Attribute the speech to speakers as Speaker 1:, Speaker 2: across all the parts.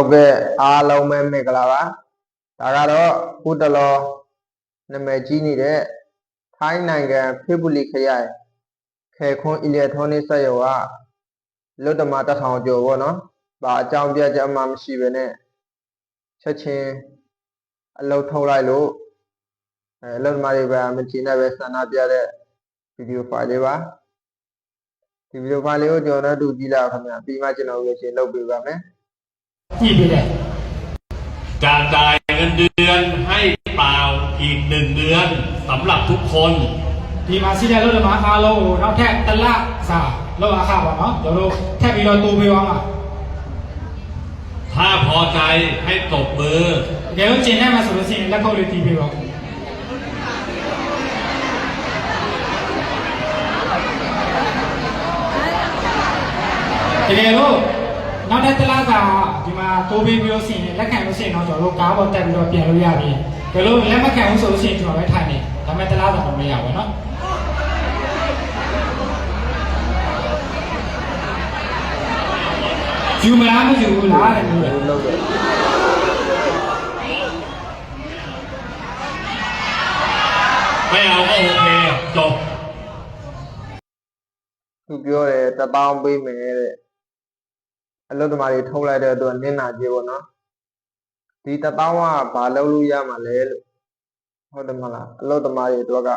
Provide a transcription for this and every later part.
Speaker 1: ဟုတ်ကဲ့အားလုံးပဲမင်္ဂလာပါဒါကတော့ခုတလောနာမည်ကြီးနေတဲ့ထိုင်းနိုင်ငံဖေဘူလီခရိုင်ခေခွန်အီလက်ထရောနစ်စက်ရုံကလွတ်တမတစ်ထောင်ကျော်ပေါ့နော်။ဘာအကြောင်းပြချက်မှမရှိဘဲနဲ့ချက်ချင်းအလုပ်ထုတ်လိုက်လို့အဲအလုပ်သမားတွေပဲမချင်တဲ့ပဲဆန္ဒပြတဲ့ဗီဒီယိုဖိုင်လေးပါဒီဗီဒီယိုဖိုင်လေးကိုကျွန်တော်တို့ကြည့်လိုက်အောင်ခင်ဗျာပြီးမှကျွန်တော်ရေရှင်းလုပ်ပေးပါမယ်ี่
Speaker 2: พี่แดง
Speaker 3: จะจ่ายเงินเดือนให้เปล่าอีกหนึ่งเดือนสำหรับทุกคน
Speaker 2: ทีมาซีเดลรลเดมาคาโลเนาะแทบตะละสาเราอาคาบเนาะเดี๋ยวเราแทบมีรอยตูไปวางอะ
Speaker 3: ถ้าพอใจให้ตบมือ
Speaker 2: เดี๋ยวจีนให้มาสุดสินแล้วก็เลยทีพี่วางเดี๋ยวโล နောက်ထပ်တစ်လစာဒီမှာတိုးပေးပြီးလို့ရှိရင်လက်ခံလို့ရှိရင်တော့ကျွန်တော်တို့ကားပေါ်တက်ပြီးတော့ပြန်လို့ရပြီတကယ်လို့လက်မခံဘူးဆိုလို့ရှိရင်ကျွန်တော်ပဲထိုင်နေဒါပေမဲ့တစ်လစာတော့မရဘူးနော် ယူမလားမယူဘူးလားတဲ့မျိုးလေ
Speaker 1: ဒီလုပ်တယ်
Speaker 3: ไม่เอาก็โอเคจบ
Speaker 1: သူပြောတယ်တပေါင်းပေးမယ်တဲ့ အလုသမားတွေထုတ်လိုက်တဲ့အတွက်နင်းနာကြေးပေါ့နော်ဒီတပေါင်းကဘာလုပ်လို့ရမှာလဲလို့ဟုတ်တယ်မလားအလုသမားတွေတို့က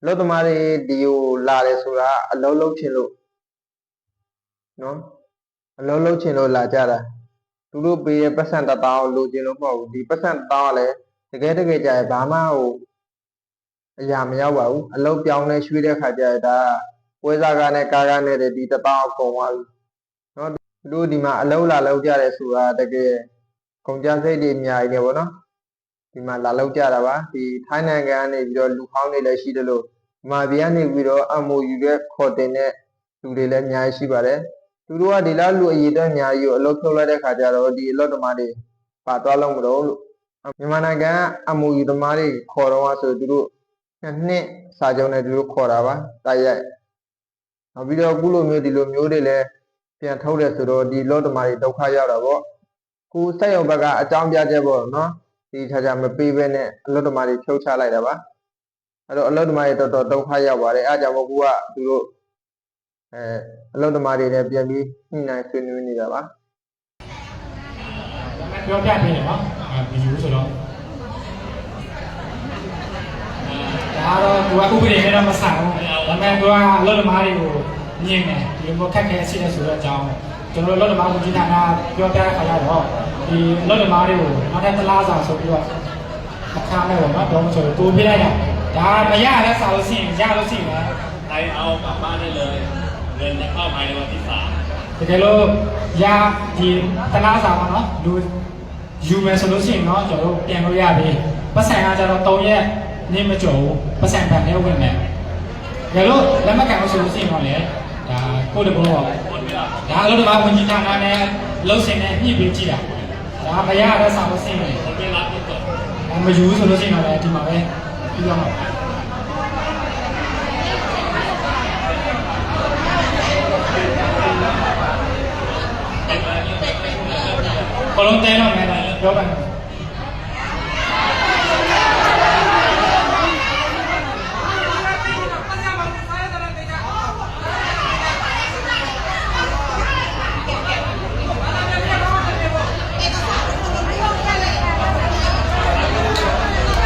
Speaker 1: အလုသမားတွေဒီကိုလာတယ်ဆိုတာအလုလုံးချင်လို့နော်အလုလုံးချင်လို့လာကြတာသူတို့ပေးရပတ်စံတပေါင်းလိုချင်လို့မဟုတ်ဘူးဒီပတ်စံတပေါင်းကလည်းတကယ်တကယ်ကြာရင်ဘာမှဟိုအရာမရောက်ပါဘူးအလုပြောင်းလဲရွှေ့တဲ့ခါကျရင်ဒါပွဲစားကနဲ့ကားကနဲ့ဒီတပေါင်းအကုန်သွားပြီ သူတို့ဒီမှာအလုံးလာလောက်ကြတယ်ဆိုတာတကယ်ကုန်ကြစိတ်တွေအများကြီးနေပေါ့နော်ဒီမှာလာလောက်ကြတာပါဒီထိုင်းနိုင်ငံကနေပြီးတော့လူဟောင်းတွေလည်းရှိတယ်လို့ဒီမှာပြည်ကနေပြီးတော့ MOU ရဲ့ခေါ်တင်တဲ့လူတွေလည်းအများကြီးရှိပါတယ်သူတို့ကဒီလားလူအရေးအတွက်အများကြီးကိုအလုပ်ဖြုတ်လိုက်တဲ့ခါကျတော့ဒီအလုပ်သမားတွေပါသွားလုံးမလို့လို့မြန်မာနိုင်ငံက MOU သမားတွေခေါ်တော့ဆိုသူတို့နှစ်နှစ်စာချုပ်နဲ့သူတို့ခေါ်တာပါတိုက်ရိုက်နောက်ပြီးတော့အခုလိုမျိုးဒီလိုမျိုးတွေလည်း ပြန်ထုတ်တယ်ဆိုတော့ဒီလော့တမာတွေဒုက္ခရောက်တာပေါ့ခုစက်ရုံဘက်ကအကြောင်းပြချက်ပေါ့နော်ဒီခြားခြားမပေးဘဲနဲ့အလော့တမာတွေဖြုတ်ချလိုက်တာပါအဲ့တော့အလော့တမာတွေတော်တော်ဒုက္ခရောက်ပါတယ်အားကြောင့်မို့ကူကသူတို့အဲအလော့တမာတွေနဲ့ပြန်ပြီးညှိနှိုင်းဆွေးနွေးနေတာပါ
Speaker 2: ပြောပြပေးတယ်နော်အာဗီဒီယိုဆိုတော့ဒါတော့သူကဥပဒေနဲ့တော့မဆိုင်ဘူးဒါပေမဲ့သူကအလုပ်သမားတွေကို မြင်တယ်ဒီလိုမျိုးခက်ခဲရှိတယ်ဆိုတဲ့အကြောင်းကျွန်တော်တို့လောကမားကိုကြီးနာနာပြောပြတဲ့ခါကျတော့ဒီလောကမားတွေကိုနောက်ထပ်သလားစာဆိုပြီးတော့အခါနဲ့ပေါ့နော်တော့ဆိုတူပြလိုက်တာဒါမရလဲစာလို့ရှိရင်ရလို့ရှိရင်
Speaker 3: တိုင်းအောင်ပါပါနဲ့လေရင်းနဲ့ပေါ့မိုင်းလို့ဒီစာ
Speaker 2: တကယ်လို့ရဒီသလားစာပေါ့နော်လူယူမယ်ဆိုလို့ရှိရင်တော့ကျွန်တော်တို့ပြန်လို့ရပြီပတ်စံကကျတော့၃ရက်နေမကြော်ဘူးပတ်စံဗန်ထဲဝင်မယ်ဒါလို့လက်မကန်လို့ဆိုလို့ရှိရင်တော့လေ ဟုတ်တယ်ဘုရားဒါကတော့ဘာဝင်ကြီးဌာနနဲ့လှုပ်ရှင်နဲ့ညှိပေးကြည့်တာဒါဘုရားကတော့စာမစင်း
Speaker 3: တယ်ဟုတ်တယ်လားဟုတ်
Speaker 2: တယ်မယူဆိုလို့ရှိရင်လည်းဒီမှာပဲပြီးတော့မှာဘလုံးတဲတော့မယ်ပြောပါမယ်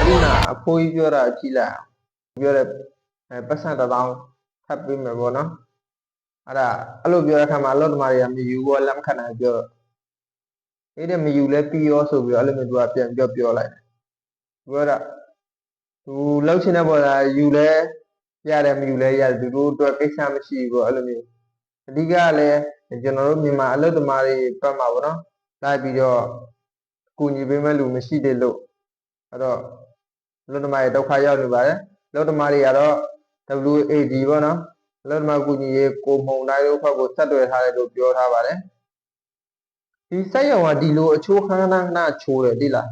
Speaker 1: ခုနအဖိုးကြီးပြောတာကြည့်လိုက်အောင်ပြောတဲ့အဲပတ်စံတစ်သောင်းထပ်ပေးမယ်ပေါ့နော်အဲ့ဒါအဲ့လိုပြောတဲ့ခါမှာအလုပ်သမားတွေကမယူဘောလက်မခံနိုင်ပြောတော့အဲ့ဒါမယူလဲပြီးရောဆိုပြီးတော့အဲ့လိုမျိုးသူကပြန်ပြောပြောလိုက်တယ်ပြောတာသူလောက်ချင်တဲ့ပေါ်တာယူလဲရတယ်မယူလဲရတယ်သူတို့အတွက်ကိစ္စမရှိဘူးပေါ့အဲ့လိုမျိုးအဓိကကလည်းကျွန်တော်တို့မြန်မာအလုပ်သမားတွေပတ်မှာပေါ့နော်လိုက်ပြီးတော့ကူညီပေးမဲ့လူမရှိသေးလို့အဲ့တော့ လူသမားတွေဒုက္ခရောက်နေပါတယ်လူသမားတွေကတော့ WAD ပေါ့နော်လူသမားကူညီရေးကိုမုံတိုင်းတို့ဘက်ကိုဆက်သွယ်ထားတယ်လို့ပြောထားပါတယ်ဒီစက်ရုံကဒီလိုအချိုးခဏခဏခဏချိုးတယ်ဒီလား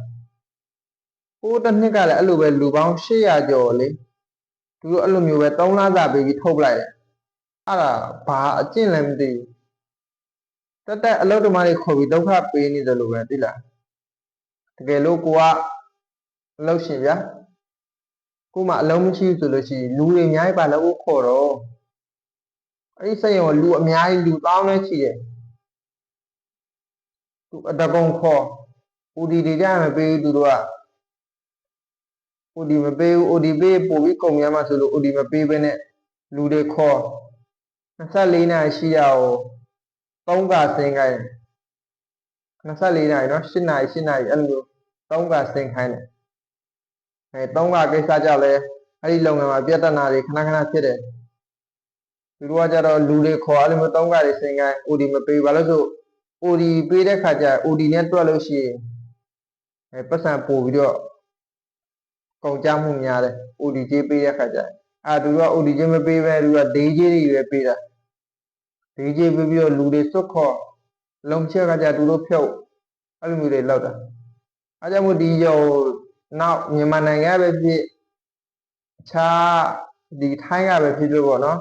Speaker 1: ဟိုတစ်နှစ်ကလည်းအဲ့လိုပဲလူပေါင်း800ကျော်လေသူတို့အဲ့လိုမျိုးပဲ3လစာပေးပြီးထုတ်ပလိုက်တယ်အဲ့ဒါဘာအကျင့်လဲမသိဘူးတက်တက်အလုပ်သမားတွေခေါ်ပြီးဒုက္ခပေးနေတယ်လို့ပဲသိလားတကယ်လို့ကိုကအလုပ်ရှင်ဗျာ ကိုမှအလုံးမရှိဘူးဆိုလို့ရှိရင်လူတွေအများကြီးပါလို့ကိုခေါ်တော့အဲ့ဒီစိတ်ရောလူအများကြီးလူတောင်းလဲရှိတယ်သူအတကုံခေါ် OD တွေကြမပေးဘူးသူတို့က OD မပေးဘူး OD ပေးပို့ပြီးကုန်ရမှာဆိုလို့ OD မပေးဘဲနဲ့လူတွေခေါ်24နာရီရှိရအောင်3ကဆင်းခိုင်းတယ်24နာရီเนาะ8နာရီ8နာရီအဲ့လိုမျိုး3ကဆင်းခိုင်းတယ် အဲ3ကကိစ္စကြောင့်လဲအဲ့ဒီလုပ်ငန်းမှာပြဿနာတွေခဏခဏဖြစ်တယ်သူတို့ကကြတော့လူတွေခေါ်အဲ့လိုမျိုး3ကတွေဆင်းခိုင်း OD မပေးဘူးဘာလို့ဆို OD ပေးတဲ့ခါကျ OD နဲ့တွက်လို့ရှိရင်အဲပတ်စံပို့ပြီးတော့ကုန်ကြမှုများတယ် OD ကြေးပေးတဲ့ခါကျရင်အဲသူတို့က OD ကြေးမပေးဘဲသူကဒေးကြေးတွေပဲပေးတာဒေးကြေးပေးပြီးတော့လူတွေစွတ်ခေါ်လုံချက်ကကြသူတို့ဖြုတ်အဲ့လိုမျိုးတွေလောက်တာအဲကြောင့်မို့ဒီရော နောက်မြန်မာနိုင်ငံကပဲဖြစ်အခြားဒီထိုင်းကပဲဖြစ်ဖြစ်ပေါ့နော်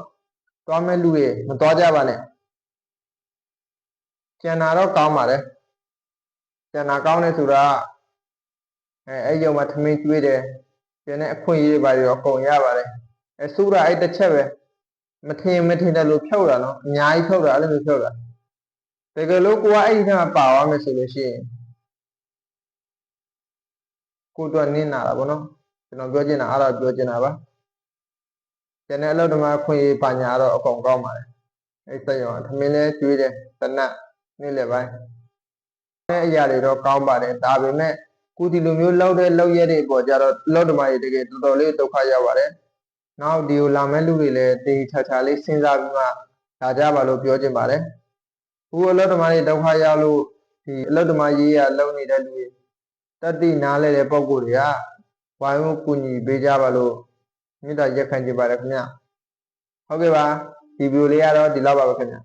Speaker 1: သွားမဲ့လူတွေမသွားကြပါနဲ့ကျန်တာတော့ကောင်းပါတယ်ကျန်တာကောင်းတယ်ဆိုတာကအဲအဲ့ရုံမှာထမင်းကျွေးတယ်ကျန်တဲ့အခွင့်အရေးတွေပါတွေတော့အကုန်ရပါတယ်အဲစူတာအဲ့တစ်ချက်ပဲမထင်မထင်တယ်လို့ဖြုတ်တာနော်အများကြီးဖြုတ်တာအဲ့လိုမျိုးဖြုတ်တာတကယ်လို့ကိုကအဲ့ဒီထဲမှာပါသွားမယ်ဆိုလို့ရှိရင် ကိုတော့နင်းနာတာဗောနော်ကျွန်တော်ပြောချင်တာအဲ့ဒါပြောချင်တာပါကျန်တဲ့အလုပ်ဓမ္မအခွင့်အရေးပါညာတော့အကုန်ကောင်းပါတယ်အဲ့စက်ရုံကထမင်းလဲကျွေးတယ်တနတ်နေ့လယ်ပိုင်းအဲ့အရာတွေတော့ကောင်းပါတယ်ဒါပေမဲ့ကုဒီလိုမျိုးလောက်တဲ့လောက်ရက်တွေပေါ်ကြတော့လောက်ဓမ္မတွေတကယ်တော်တော်လေးဒုက္ခရောက်ပါတယ်နောက်ဒီကိုလာမဲ့လူတွေလည်းတေးချာချာလေးစဉ်းစားပြီးမှလာကြပါလို့ပြောချင်ပါတယ်ခုအလောက်ဓမ္မတွေဒုက္ခရောက်လို့ဒီအလောက်ဓမ္မရေးရလုံနေတဲ့လူတွေ တတိနားလဲတဲ့ပုံကိုယ်တွေကဝိုင်းဝန်းကူညီပေးကြပါလို့မေတ္တာရက်ခံချင်ပါတယ်ခင်ဗျဟုတ်ကဲ့ပါဒီဗီဒီယိုလေးကတော့ဒီလောက်ပါပဲခင်ဗျ